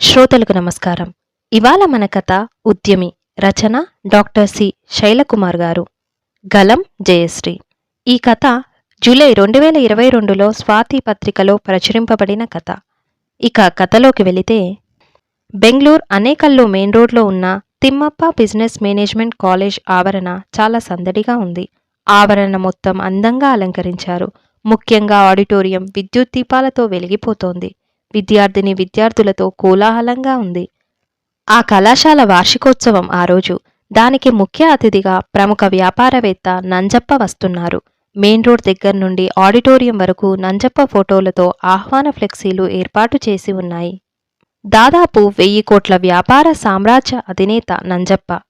శ్రోతలకు నమస్కారం. ఇవాళ మన కథ ఉద్యమి రచన డాక్టర్ సి. శైలకుమార్ గారు. గలం జయశ్రీ. ఈ కథ జూలై రెండు వేల ఇరవై రెండులో స్వాతి పత్రికలో ప్రచురింపబడిన కథ. ఇక కథలోకి వెళితే బెంగళూరు అనేకల్లు మెయిన్ రోడ్లో ఉన్న తిమ్మప్ప బిజినెస్ మేనేజ్మెంట్ కాలేజ్ ఆవరణ చాలా సందడిగా ఉంది. ఆవరణ మొత్తం అందంగా అలంకరించారు. ముఖ్యంగా ఆడిటోరియం విద్యుత్ దీపాలతో వెలిగిపోతోంది. విద్యార్థిని విద్యార్థులతో కోలాహలంగా ఉంది. ఆ కళాశాల వార్షికోత్సవం ఆ రోజు. దానికి ముఖ్య అతిథిగా ప్రముఖ వ్యాపారవేత్త నంజప్ప వస్తున్నారు. మెయిన్ రోడ్ దగ్గర నుండి ఆడిటోరియం వరకు నంజప్ప ఫోటోలతో ఆహ్వాన ఫ్లెక్సీలు ఏర్పాటు చేసి ఉన్నాయి. దాదాపు వెయ్యి కోట్ల వ్యాపార సామ్రాజ్య అధినేత నంజప్ప.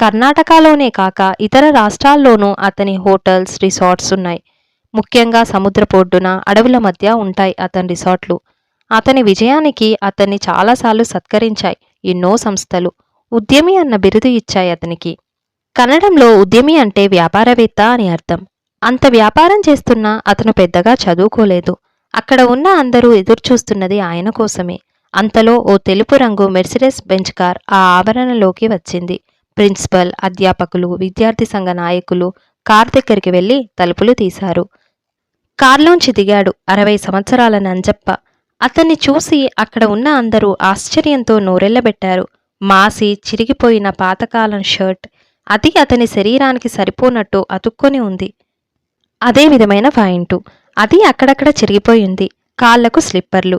కర్ణాటకలోనే కాక ఇతర రాష్ట్రాల్లోనూ అతని హోటల్స్ రిసార్ట్స్ ఉన్నాయి. ముఖ్యంగా సముద్రపోడ్డున అడవుల మధ్య ఉంటాయి అతని రిసార్ట్లు. అతని విజయానికి అతన్ని చాలాసార్లు సత్కరించాయి ఎన్నో సంస్థలు. ఉద్యమి అన్న బిరుదు ఇచ్చాయి అతనికి. కన్నడంలో ఉద్యమి అంటే వ్యాపారవేత్త అని అర్థం. అంత వ్యాపారం చేస్తున్నా అతను పెద్దగా చదువుకోలేదు. అక్కడ ఉన్న అందరూ ఎదురుచూస్తున్నది ఆయన కోసమే. అంతలో ఓ తెలుపు రంగు మెర్సిడెస్ బెంచ్ కార్ ఆ ఆవరణలోకి వచ్చింది. ప్రిన్సిపల్ అధ్యాపకులు విద్యార్థి సంఘ నాయకులు కార్ దగ్గరికి వెళ్ళి తలుపులు తీశారు. కార్లోంచి దిగాడు అరవై సంవత్సరాల నంజప్ప. అతన్ని చూసి అక్కడ ఉన్న అందరూ ఆశ్చర్యంతో నోరెళ్ళబెట్టారు మాసి చిరిగిపోయిన పాతకాలం షర్ట్ అది అతని శరీరానికి సరిపోనట్టు అతుక్కొని ఉంది. అదే విధమైన పాయింటు అది అక్కడక్కడ చిరిగిపోయింది కాళ్ళకు స్లిప్పర్లు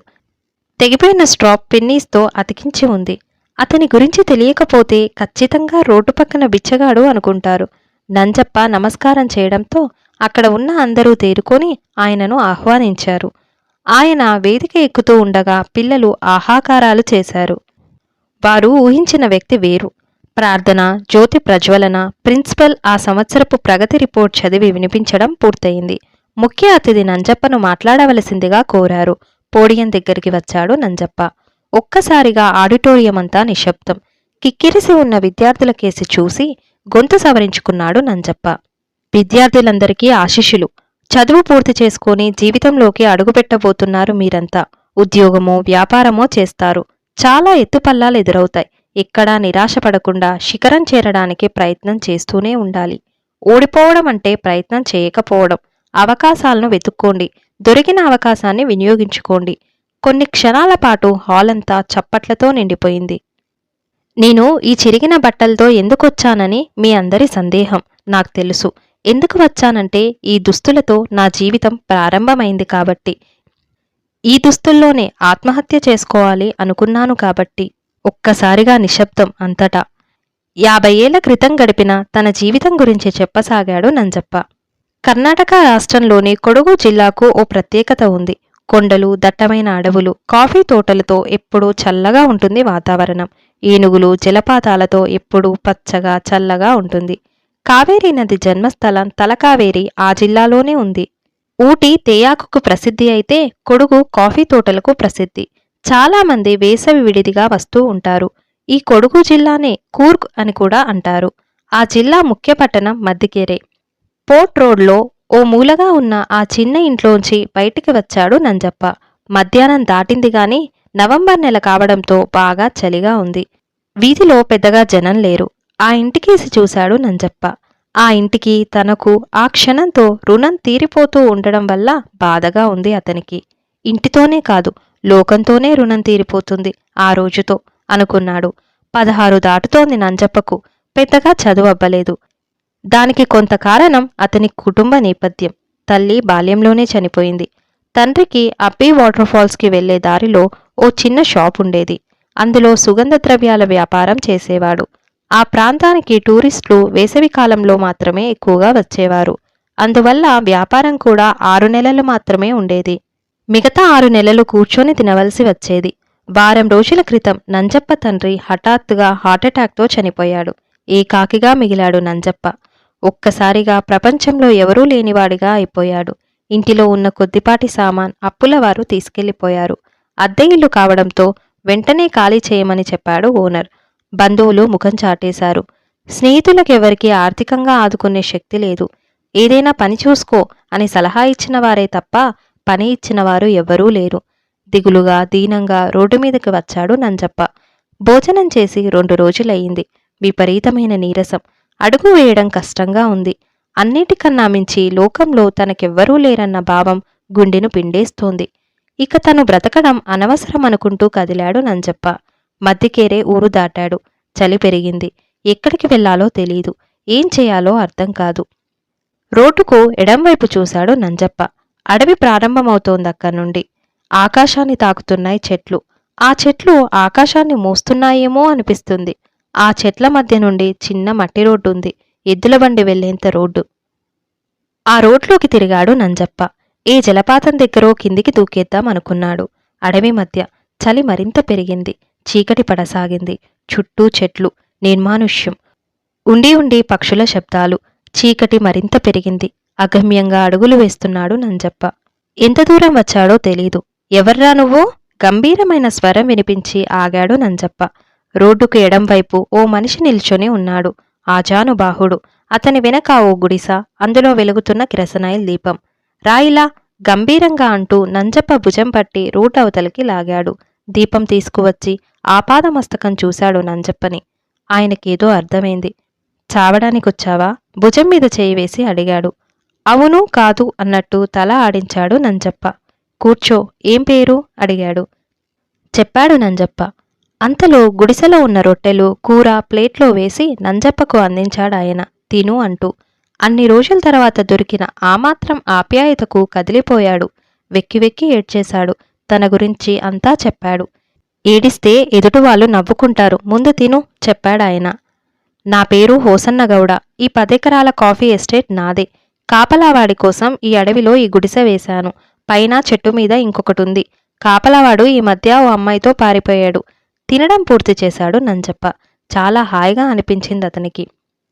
తెగిపోయిన స్ట్రాప్ పెన్నీస్తో అతికించి ఉంది. అతని గురించి తెలియకపోతే ఖచ్చితంగా రోడ్డు పక్కన బిచ్చగాడు అనుకుంటారు. నంజప్ప నమస్కారం చేయడంతో అక్కడ ఉన్న అందరూ తేరుకొని ఆయనను ఆహ్వానించారు. ఆయన వేదిక ఎక్కుతూ ఉండగా పిల్లలు ఆహాకారాలు చేశారు. వారు ఊహించిన వ్యక్తి వేరు. ప్రార్థన జ్యోతి ప్రజ్వలన ప్రిన్సిపల్ ఆ సంవత్సరపు ప్రగతి రిపోర్ట్ చదివి వినిపించడం పూర్తయింది. ముఖ్య అతిథి నంజప్పను మాట్లాడవలసిందిగా కోరారు. పోడియం దగ్గరికి వచ్చాడు నంజప్ప. ఒక్కసారిగా ఆడిటోరియం అంతా నిశ్శబ్దం. కిక్కిరిసి ఉన్న విద్యార్థుల కేసి చూసి గొంతు సవరించుకున్నాడు నంజప్ప. విద్యార్థులందరికీ ఆశిష్యులు. చదువు పూర్తి చేసుకొని జీవితంలోకి అడుగుపెట్టబోతున్నారు మీరంతా. ఉద్యోగమో వ్యాపారమో చేస్తారు. చాలా ఎత్తుపల్లాలు ఎదురవుతాయి. ఎక్కడా నిరాశపడకుండా శిఖరం చేరడానికి ప్రయత్నం చేస్తూనే ఉండాలి. ఓడిపోవడం అంటే ప్రయత్నం చేయకపోవడం. అవకాశాలను వెతుక్కోండి. దొరికిన అవకాశాన్ని వినియోగించుకోండి. కొన్ని క్షణాల పాటు హాల్ అంతా చప్పట్లతో నిండిపోయింది. నేను ఈ చిరిగిన బట్టలతో ఎందుకొచ్చానని మీ అందరి సందేహం నాకు తెలుసు. ఎందుకు వచ్చానంటే ఈ దుస్తులతో నా జీవితం ప్రారంభమైంది కాబట్టి. ఈ దుస్తుల్లోనే ఆత్మహత్య చేసుకోవాలి అనుకున్నాను కాబట్టి ఒక్కసారిగా నిశ్శబ్దం అంతటా. యాభై ఏళ్ళ క్రితం గడిపిన తన జీవితం గురించి చెప్పసాగాడు నంజప్ప. కర్ణాటక రాష్ట్రంలోని కొడుగు జిల్లాకు ఓ ప్రత్యేకత ఉంది. కొండలు దట్టమైన అడవులు కాఫీ తోటలతో ఎప్పుడూ చల్లగా ఉంటుంది వాతావరణం. ఏనుగులు జలపాతాలతో ఎప్పుడూ పచ్చగా చల్లగా ఉంటుంది. కావేరీ నది జన్మస్థలం తలకావేరి ఆ జిల్లాలోనే ఉంది. ఊటీ తేయాకుకు ప్రసిద్ధి అయితే కొడుగు కాఫీ తోటలకు ప్రసిద్ధి. చాలామంది వేసవి విడిదిగా వస్తూ ఉంటారు. ఈ కొడుగు జిల్లానే కూర్గ్ అని కూడా అంటారు. ఆ జిల్లా ముఖ్య పట్టణం మద్దికేరే. పోర్ట్ రోడ్లో ఓ మూలగా ఉన్న ఆ చిన్న ఇంట్లోంచి బయటికి వచ్చాడు నంజప్ప. మధ్యాహ్నం దాటింది గాని నవంబర్ నెల కావడంతో బాగా చలిగా ఉంది. వీధిలో పెద్దగా జనం లేరు. ఆ ఇంటికేసి చూశాడు నంజప్ప. ఆ ఇంటికి తనకు ఆ క్షణంతో రుణం తీరిపోతూ ఉండడం వల్ల బాధగా ఉంది అతనికి. ఇంటితోనే కాదు లోకంతోనే రుణం తీరిపోతుంది ఆ రోజుతో అనుకున్నాడు. పదహారు దాటుతోంది నంజప్పకు పెద్దగా చదువు అవ్వలేదు దానికి కొంత కారణం అతని కుటుంబ నేపథ్యం. తల్లి బాల్యంలోనే చనిపోయింది. తండ్రికి అబ్బీ వాటర్ ఫాల్స్కి వెళ్ళే దారిలో ఓ చిన్న షాప్ ఉండేది అందులో సుగంధ ద్రవ్యాల వ్యాపారం చేసేవాడు. ఆ ప్రాంతానికి టూరిస్టులు వేసవి కాలంలో మాత్రమే ఎక్కువగా వచ్చేవారు. అందువల్ల వ్యాపారం కూడా ఆరు నెలలు మాత్రమే ఉండేది. మిగతా ఆరు నెలలు కూర్చొని తినవలసి వచ్చేది. వారం రోజుల క్రితం నంజప్ప తండ్రి హఠాత్తుగా హార్ట్అటాక్తో చనిపోయాడు. ఏకాకిగా మిగిలాడు నంజప్ప. ఒక్కసారిగా ప్రపంచంలో ఎవరూ లేనివాడిగా అయిపోయాడు. ఇంటిలో ఉన్న కొద్దిపాటి సామాన్ అప్పులవారు తీసుకెళ్ళిపోయారు. అద్దె ఇల్లు కావడంతో వెంటనే ఖాళీ చేయమని చెప్పాడు ఓనర్. బంధువులు ముఖం చాటేశారు. స్నేహితులకెవరికీ ఆర్థికంగా ఆదుకునే శక్తి లేదు. ఏదైనా పని చూసుకో అని సలహా ఇచ్చిన వారే తప్ప పని ఇచ్చినవారు ఎవ్వరూ లేరు. దిగులుగా దీనంగా రోడ్డు మీదకి వచ్చాడు నంజప్ప. భోజనం చేసి రెండు రోజులయ్యింది. విపరీతమైన నీరసం. అడుగు వేయడం కష్టంగా ఉంది. అన్నిటికన్నా మించి లోకంలో తనకెవ్వరూ లేరన్న భావం గుండెను పిండేస్తోంది. ఇక తను బ్రతకడం అనవసరం అనుకుంటూ కదిలాడు నంజప్ప. మధ్యకేరే ఊరు దాటాడు. చలి పెరిగింది. ఎక్కడికి వెళ్ళాలో తెలీదు. ఏం చేయాలో అర్థం కాదు. రోడ్డుకు ఎడంవైపు చూశాడు నంజప్ప. అడవి ప్రారంభమవుతోందక్కడి నుండి. ఆకాశాన్ని తాకుతున్నాయి చెట్లు. ఆ చెట్లు ఆకాశాన్ని మోస్తున్నాయేమో అనిపిస్తుంది. ఆ చెట్ల మధ్య నుండి చిన్న మట్టి రోడ్డు ఉంది ఎద్దుల బండి వెళ్ళేంత రోడ్డు. ఆ రోడ్లోకి తిరిగాడు నంజప్ప. ఏ జలపాతం దగ్గరో కిందికి దూకేద్దాం అనుకున్నాడు. అడవి మధ్య చలి మరింత పెరిగింది. చీకటి పడసాగింది. చుట్టూ చెట్లు నిర్మానుష్యం. ఉండి ఉండి పక్షుల శబ్దాలు. చీకటి మరింత పెరిగింది. అగమ్యంగా అడుగులు వేస్తున్నాడు నంజప్ప. ఎంత దూరం వచ్చాడో తెలీదు. ఎవర్రా నువ్వు? గంభీరమైన స్వరం వినిపించి ఆగాడు నంజప్ప. రోడ్డుకు ఎడంవైపు ఓ మనిషి నిల్చొని ఉన్నాడు. ఆజానుబాహుడు అతని వెనక ఓ గుడిస. అందులో వెలుగుతున్న కిరసనాయిల్ దీపం. రాయిలా గంభీరంగా అంటూ నంజప్ప భుజం పట్టి రూట్ అవతలికి లాగాడు. దీపం తీసుకువచ్చి ఆపాదమస్తకం చూశాడు నంజప్పని. ఆయనకేదో అర్థమైంది. చావడానికొచ్చావా? భుజం మీద చేయి వేసి అడిగాడు. అవును కాదు అన్నట్టు తల ఆడించాడు నంజప్ప. కూర్చో ఏం పేరు? అడిగాడు. చెప్పాడు నంజప్ప. అంతలో గుడిసెలో ఉన్న రొట్టెలు కూర ప్లేట్లో వేసి నంజప్పకు అందించాడాయన తిను అంటూ. అన్ని రోజుల తర్వాత దొరికిన ఆ మాత్రం ఆప్యాయతకు కదిలిపోయాడు. వెక్కి వెక్కి ఏడ్చేశాడు. తన గురించి అంతా చెప్పాడు. ఏడిస్తే ఎదుటివాళ్ళు నవ్వుకుంటారు. ముందు తిను చెప్పాడాయన. నా పేరు హోసన్న గౌడ. ఈ పదెకరాల కాఫీ ఎస్టేట్ నాదే. కాపలావాడి కోసం ఈ అడవిలో ఈ గుడిసె వేశాను. పైన చెట్టు మీద ఇంకొకటి ఉంది కాపలావాడు ఈ మధ్య ఓ అమ్మాయితో పారిపోయాడు. తినడం పూర్తి చేశాడు నంజప్ప. చాలా హాయిగా అనిపించింది అతనికి.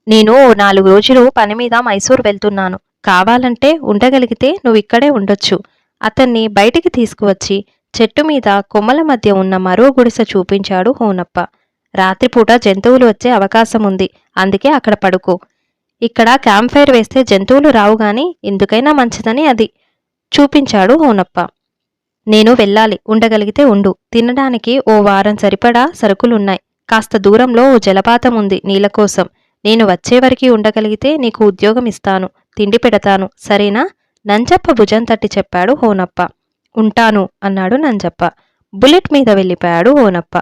నేను ఓ నాలుగు రోజులు పని మీద మైసూర్ వెళ్తున్నాను. కావాలంటే ఉండగలిగితే నువ్వు ఇక్కడే ఉండొచ్చు. అతన్ని బయటికి తీసుకువచ్చి చెట్టు మీద కొమ్మల మధ్య ఉన్న మరో గుడిసె చూపించాడు హోనప్ప. రాత్రిపూట జంతువులు వచ్చే అవకాశం ఉంది అందుకే అక్కడ పడుకో. ఇక్కడ క్యాంప్ ఫైర్ వేస్తే జంతువులు రావు గాని ఎందుకైనా మంచిదని అది చూపించాడు హోనప్ప. నేను వెళ్ళాలి ఉండగలిగితే ఉండు. తినడానికి ఓ వారం సరిపడా సరుకులున్నాయి. కాస్త దూరంలో ఓ జలపాతం ఉంది నీళ్ళ కోసం. నేను వచ్చేవరకు ఉండగలిగితే నీకు ఉద్యోగం ఇస్తాను. తిండి పెడతాను. సరేనా? నంజప్ప భుజం తట్టి చెప్పాడు హోనప్ప. ఉంటాను అన్నాడు నంజప్ప. బుల్లెట్ మీద వెళ్ళిపోయాడు ఓనప్ప.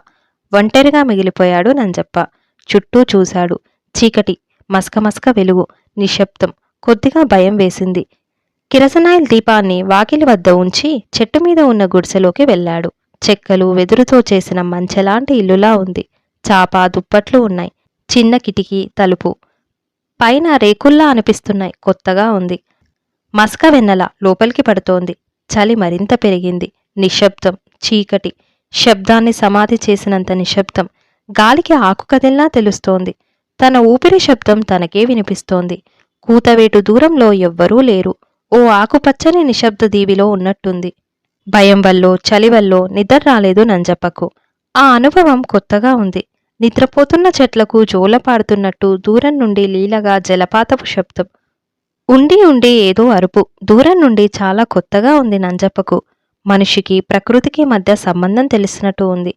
ఒంటరిగా మిగిలిపోయాడు నంజప్ప. చుట్టూ చూశాడు. చీకటి మస్కమస్క వెలుగు నిశ్శబ్దం కొద్దిగా భయం వేసింది. కిరసనాయిల్ దీపాన్ని వాకిలి వద్ద ఉంచి చెట్టు మీద ఉన్న గుడిసెలోకి వెళ్ళాడు. చెక్కలు వెదురుతో చేసిన మంచెలాంటి ఇల్లులా ఉంది. చాప దుప్పట్లు ఉన్నాయి. చిన్న కిటికీ తలుపు. పైన రేకుల్లా అనిపిస్తున్నాయి. కొత్తగా ఉంది. మస్క వెన్నెల లోపలికి పడుతోంది. చలి మరింత పెరిగింది. నిశ్శబ్దం చీకటి శబ్దాన్ని సమాధి చేసినంత నిశ్శబ్దం. గాలికి ఆకు కదిలినా తెలుస్తోంది. తన ఊపిరి శబ్దం తనకే వినిపిస్తోంది. కూతవేటు దూరంలో ఎవ్వరూ లేరు. ఓ ఆకుపచ్చని నిశ్శబ్ద దీవిలో ఉన్నట్టుంది. భయం వల్లో చలి వల్లో నిద్ర రాలేదు నంజప్పకు. ఆ అనుభవం కొత్తగా ఉంది. నిద్రపోతున్న చెట్లకు జోలపాడుతున్నట్టు దూరం నుండి లీలగా జలపాతపు శబ్దం. ఉండి ఉండి ఏదో అరుపు దూరం నుండి చాలా కొత్తగా ఉంది నంజప్పకు. మనిషికి ప్రకృతికి మధ్య సంబంధం తెలిసినట్టు ఉంది.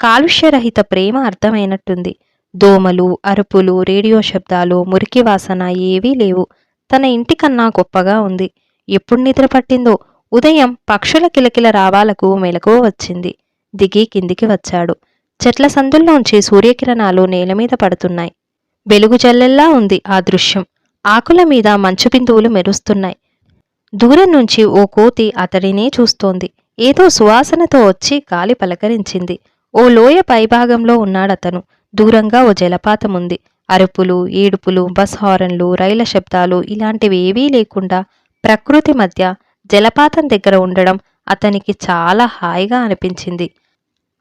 కాలుష్యరహిత ప్రేమ అర్థమైనట్టుంది. దోమలు అరుపులు రేడియో శబ్దాలు మురికి వాసన ఏవీ లేవు. తన ఇంటికన్నా గొప్పగా ఉంది. ఎప్పుడు నిద్ర పట్టిందో ఉదయం పక్షుల కిలకిల రావాలకు మెలకువ వచ్చింది. దిగి కిందికి వచ్చాడు. చెట్ల సందుల్లోంచి సూర్యకిరణాలు నేల మీద పడుతున్నాయి. వెలుగు జల్లెల్లా ఉంది ఆ దృశ్యం. ఆకుల మీద మంచు బిందువులు మెరుస్తున్నాయి. దూరం నుంచి ఓ కోతి అతడినే చూస్తోంది. ఏదో సువాసనతో వచ్చి గాలి పలకరించింది. ఓ లోయ పైభాగంలో ఉన్నాడతను. దూరంగా ఓ జలపాతం ఉంది అరుపులు ఏడుపులు బస్ హారన్లు రైళ్ళ శబ్దాలు ఇలాంటివి ఏవీ లేకుండా ప్రకృతి మధ్య జలపాతం దగ్గర ఉండడం అతనికి చాలా హాయిగా అనిపించింది.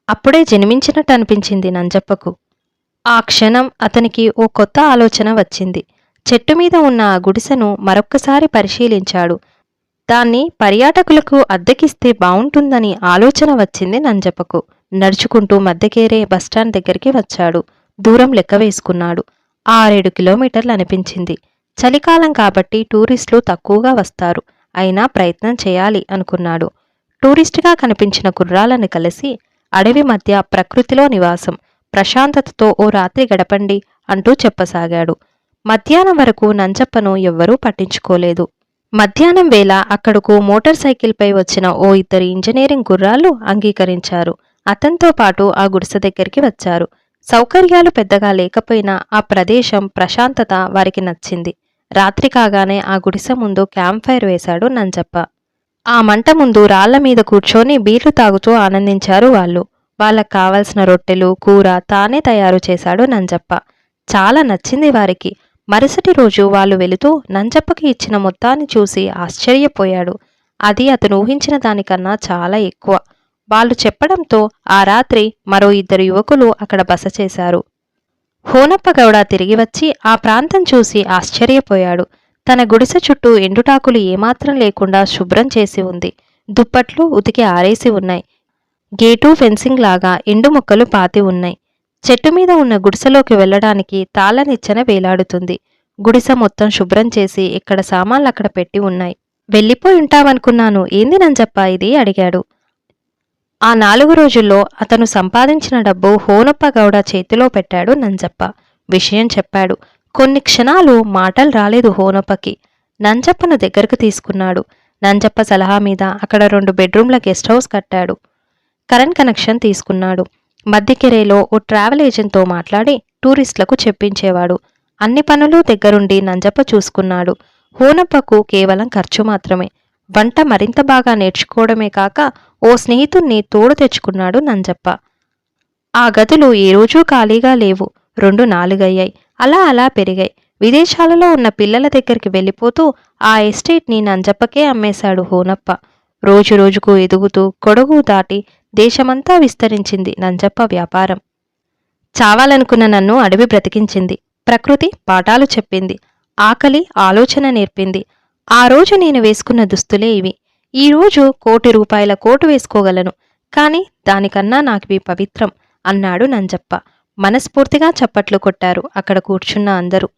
అప్పుడే జన్మించినట్టు అనిపించింది నంజప్పకు. ఆ క్షణం అతనికి ఓ కొత్త ఆలోచన వచ్చింది. చెట్టు మీద ఉన్న ఆ గుడిసెను మరొక్కసారి పరిశీలించాడు. దాన్ని పర్యాటకులకు అద్దెకిస్తే బావుంటుందని ఆలోచన వచ్చింది నంజపకు. నడుచుకుంటూ మధ్యకేరే బస్టాండ్ దగ్గరికి వచ్చాడు. దూరం లెక్క వేసుకున్నాడు. ఆరేడు కిలోమీటర్లు అనిపించింది. చలికాలం కాబట్టి టూరిస్టులు తక్కువగా వస్తారు. అయినా ప్రయత్నం చేయాలి అనుకున్నాడు. టూరిస్టుగా కనిపించిన గుర్రాలను కలిసి అడవి మధ్య ప్రకృతిలో నివాసం ప్రశాంతతతో ఓ రాత్రి గడపండి అంటూ చెప్పసాగాడు. మధ్యాహ్నం వరకు నంజప్పను ఎవ్వరూ పట్టించుకోలేదు. మధ్యాహ్నం వేళ అక్కడకు మోటార్ సైకిల్పై వచ్చిన ఓ ఇద్దరు ఇంజనీరింగ్ గుర్రాలు అంగీకరించారు. అతనితో పాటు ఆ గుడిసె దగ్గరికి వచ్చారు. సౌకర్యాలు పెద్దగా లేకపోయినా ఆ ప్రదేశం ప్రశాంతత వారికి నచ్చింది. రాత్రి కాగానే ఆ గుడిసె ముందు క్యాంప్ ఫైర్ వేశాడు నంజప్ప ఆ మంట ముందు రాళ్ళ మీద కూర్చొని బీర్లు తాగుతూ ఆనందించారు వాళ్ళు. వాళ్ళకు కావలసిన రొట్టెలు కూర తానే తయారు చేశాడు నంజప్ప చాలా నచ్చింది వారికి. మరుసటి రోజు వాళ్ళు వెళుతూ నంజప్పకి ఇచ్చిన మొత్తాన్ని చూసి ఆశ్చర్యపోయాడు. అది అతను ఊహించిన దానికన్నా చాలా ఎక్కువ. వాళ్ళు చెప్పడంతో ఆ రాత్రి మరో ఇద్దరు యువకులు అక్కడ బస చేశారు. హోనప్పగౌడ తిరిగి వచ్చి ఆ ప్రాంతం చూసి ఆశ్చర్యపోయాడు. తన గుడిసె చుట్టూ ఎండుటాకులు ఏమాత్రం లేకుండా శుభ్రం చేసి ఉంది. దుప్పట్లు ఉతికి ఆరేసి ఉన్నాయి. గేటు ఫెన్సింగ్ లాగా ఎండు మొక్కలు పాతి ఉన్నాయి. చెట్టు మీద ఉన్న గుడిసెలోకి వెళ్ళడానికి తాళనిచ్చెన వేలాడుతుంది. గుడిసె మొత్తం శుభ్రం చేసి ఇక్కడ సామాన్లు అక్కడ పెట్టి ఉన్నాయి. వెళ్ళిపోయి ఉంటావనుకున్నాను ఏంది నంజప్ప ఇది? అడిగాడు. ఆ నాలుగు రోజుల్లో అతను సంపాదించిన డబ్బు హోనప్ప గౌడ చేతిలో పెట్టాడు నంజప్ప. విషయం చెప్పాడు. కొన్ని క్షణాలు మాటలు రాలేదు హోనప్పకి. నంజప్పను దగ్గరకు తీసుకున్నాడు. నంజప్ప సలహా మీద అక్కడ రెండు బెడ్రూమ్ల గెస్ట్ హౌస్ కట్టాడు. కరెంట్ కనెక్షన్ తీసుకున్నాడు. మధ్యకెరేలో ఓ ట్రావెల్ ఏజెంట్తో మాట్లాడి టూరిస్టులకు చెప్పించేవాడు. అన్ని పనులు దగ్గరుండి నంజప్ప చూసుకున్నాడు. హోనప్పకు కేవలం ఖర్చు మాత్రమే. వంట మరింత బాగా నేర్చుకోవడమే కాక ఓ స్నేహితుణ్ణి తోడు తెచ్చుకున్నాడు నంజప్ప. ఆ గదులు ఏ రోజూ ఖాళీగా లేవు. రెండు నాలుగయ్యాయి. అలా అలా పెరిగాయి. విదేశాలలో ఉన్న పిల్లల దగ్గరికి వెళ్ళిపోతూ ఆ ఎస్టేట్ని నంజప్పకే అమ్మేశాడు హోనప్ప. రోజు రోజుకు ఎదుగుతూ కొడుగు దాటి దేశమంతా విస్తరించింది నంజప్ప వ్యాపారం. చావాలనుకున్న నన్ను అడవి బ్రతికించింది. ప్రకృతి పాఠాలు చెప్పింది. ఆకలి ఆలోచన నేర్పింది. ఆ రోజు నేను వేసుకున్న దుస్తులే ఇవి. ఈ రోజు కోటి రూపాయల కోటు వేసుకోగలను. కాని దానికన్నా నాకివి పవిత్రం అన్నాడు నంజప్ప. మనస్ఫూర్తిగా చప్పట్లు కొట్టారు అక్కడ కూర్చున్న అందరూ.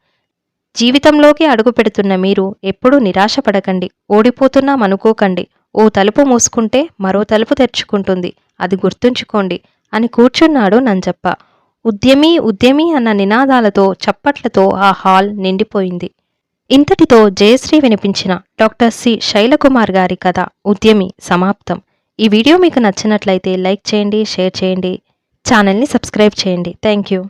జీవితంలోకి అడుగు పెడుతున్న మీరు ఎప్పుడూ నిరాశపడకండి. ఓడిపోతున్నాం అనుకోకండి ఓ తలుపు మూసుకుంటే మరో తలుపు తెరుచుకుంటుంది. అది గుర్తుంచుకోండి అని కూర్చున్నాడు నంజప్ప. ఉద్యమి ఉద్యమి అన్న నినాదాలతో చప్పట్లతో ఆ హాల్ నిండిపోయింది. ఇంతటితో జయశ్రీ వినిపించిన డాక్టర్ సి. శైలకుమార్ గారి కథ ఉద్యమి సమాప్తం. ఈ వీడియో మీకు నచ్చినట్లయితే లైక్ చేయండి షేర్ చేయండి. ఛానల్ని సబ్స్క్రైబ్ చేయండి. Thank you.